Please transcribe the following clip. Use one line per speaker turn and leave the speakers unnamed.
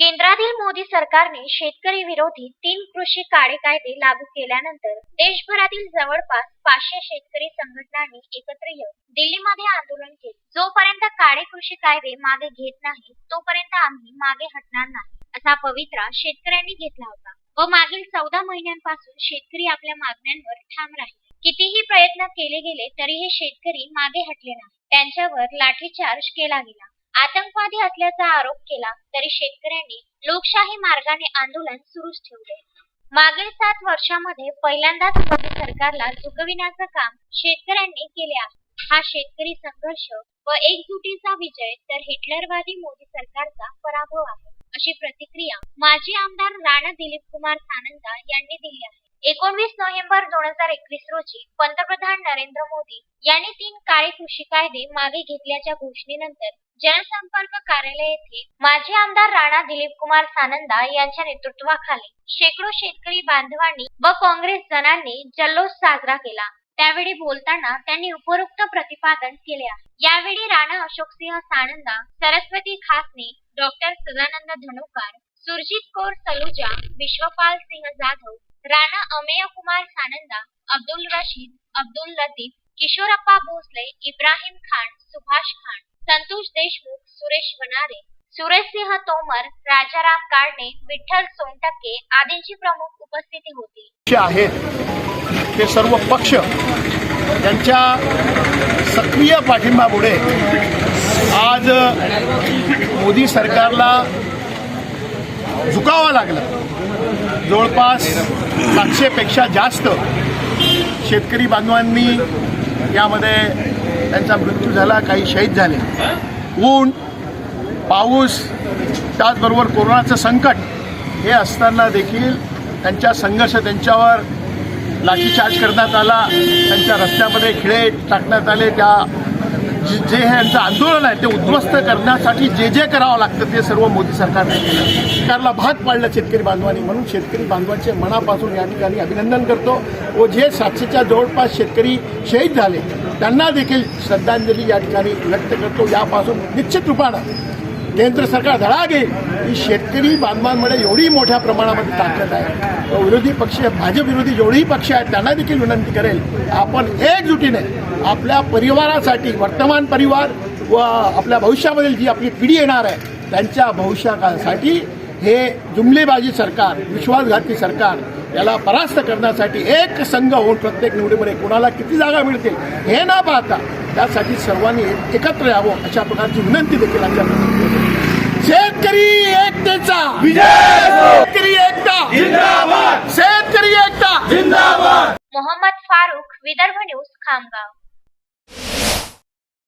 केंद्रातील मोदी सरकारने शेतकरी विरोधी तीन कृषी काळे कायदे लागू केल्यानंतर देशभरातील जवळपास पाचशे शेतकरी संघटनांनी एकत्र येऊन दिल्लीमध्ये आंदोलन केले. जोपर्यंत काळे कृषी कायदे मागे घेत नाही तोपर्यंत आम्ही मागे हटणार नाही असा पवित्रा शेतकऱ्यांनी घेतला होता व मागील चौदा महिन्यांपासून शेतकरी आपल्या मागण्यांवर ठाम राहिले. कितीही प्रयत्न केले गेले तरीही शेतकरी मागे हटले नाही. त्यांच्यावर लाठीचार्ज केला गेला. आतंकवादी असल्याचा आरोप केला तरी शेतकऱ्यांनी लोकशाही मार्गाने आंदोलन सुरूच ठेवले. मागील सात वर्षामध्ये पहिल्यांदाच मोदी सरकारला झुकविण्याचं काम शेतकऱ्यांनी केले आहे. हा शेतकरी संघर्ष व एकजुटीचा विजय तर हिटलरवादी मोदी सरकारचा पराभव आहे अशी प्रतिक्रिया माजी आमदार राणा दिलीप कुमार सानंदा यांनी दिली आहे. एकोणवीस नोव्हेंबर दोन हजार एकवीस रोजी पंतप्रधान नरेंद्र मोदी यांनी तीन काळे कृषी कायदे मागे घेतल्याच्या घोषणेनंतर जनसंपर्क कार्यालय येथे माजी आमदार राणा दिलीप कुमार सानंदा यांच्या नेतृत्वाखाली शेकडो शेतकरी बांधवांनी व काँग्रेस जणांनी जल्लोष साजरा केला. त्यावेळी बोलताना त्यांनी उपरोक्त प्रतिपादन केले आहे. यावेळी राणा अशोकसिंह सानंदा सरस्वती खासने डॉक्टर सदानंद धनुकार सुरजित कौर सलुजा विश्वपाल सिंह जाधव राणा अमेय कुमार सानंदा अब्दुल रशीद अब्दुल लतीफ किशोरप्पा भोसले इब्राहिम खान सुभाष खान संतोष देशमुख सुरेश वनारे सुरेशसिंह तोमर राजाराम काळणे विठ्ठल सोनटक्के आदींची प्रमुख उपस्थिती होती.
आहेत ते सर्व पक्ष यांच्या सक्रिय पाठिंबामुळे आज मोदी सरकारला झुकावा लागला. जवळपास सातशेपेक्षा जास्त शेतकरी बांधवांनी यामध्ये त्यांचा मृत्यू झाला काही शहीद झाले. ऊन पाऊस त्याचबरोबर कोरोनाचं संकट हे असताना देखील त्यांच्या संघर्ष त्यांच्यावर लाठीचार्ज करण्यात आला. त्यांच्या रस्त्यामध्ये खिळे टाकण्यात आले त्या जे जे आंदोलन आहे ते उद्ध्वस्त करण्यासाठी जे जे करावं लागतं ते सर्व मोदी सरकारने केलं. सरकारला भाग पाडलं शेतकरी बांधवांनी. म्हणून शेतकरी बांधवांचे मनापासून या ठिकाणी अभिनंदन करतो व जे सातशेच्या जवळपास शेतकरी शहीद झाले त्यांना देखील श्रद्धांजली या ठिकाणी व्यक्त करतो. यापासून निश्चित रूपानं केंद्र सरकार धडा घेईल की शेतकरी बांधवांमध्ये एवढी मोठ्या प्रमाणामध्ये ताकद आहे. विरोधी पक्ष भाजप विरोधी जेवढेही पक्ष आहेत त्यांना देखील विनंती करेल आपण एकजुटीने आपल्या परिवारासाठी वर्तमान परिवार व आपल्या भविष्यामधील जी आपली पिढी येणार आहे त्यांच्या भविष्यासाठी हे जुमलेबाजी सरकार विश्वासघाती सरकार याला परास्त करण्यासाठी एक संघ होऊन प्रत्येक निवडीमध्ये कोणाला किती जागा मिळतील हे न पाहता त्यासाठी सर्वांनी एकत्र यावं अशा प्रकारची विनंती देखील आमच्या शेतकरी एकता! शेतकरी एकता!
मोहम्मद फारुख विदर्भ न्यूज खामगाव.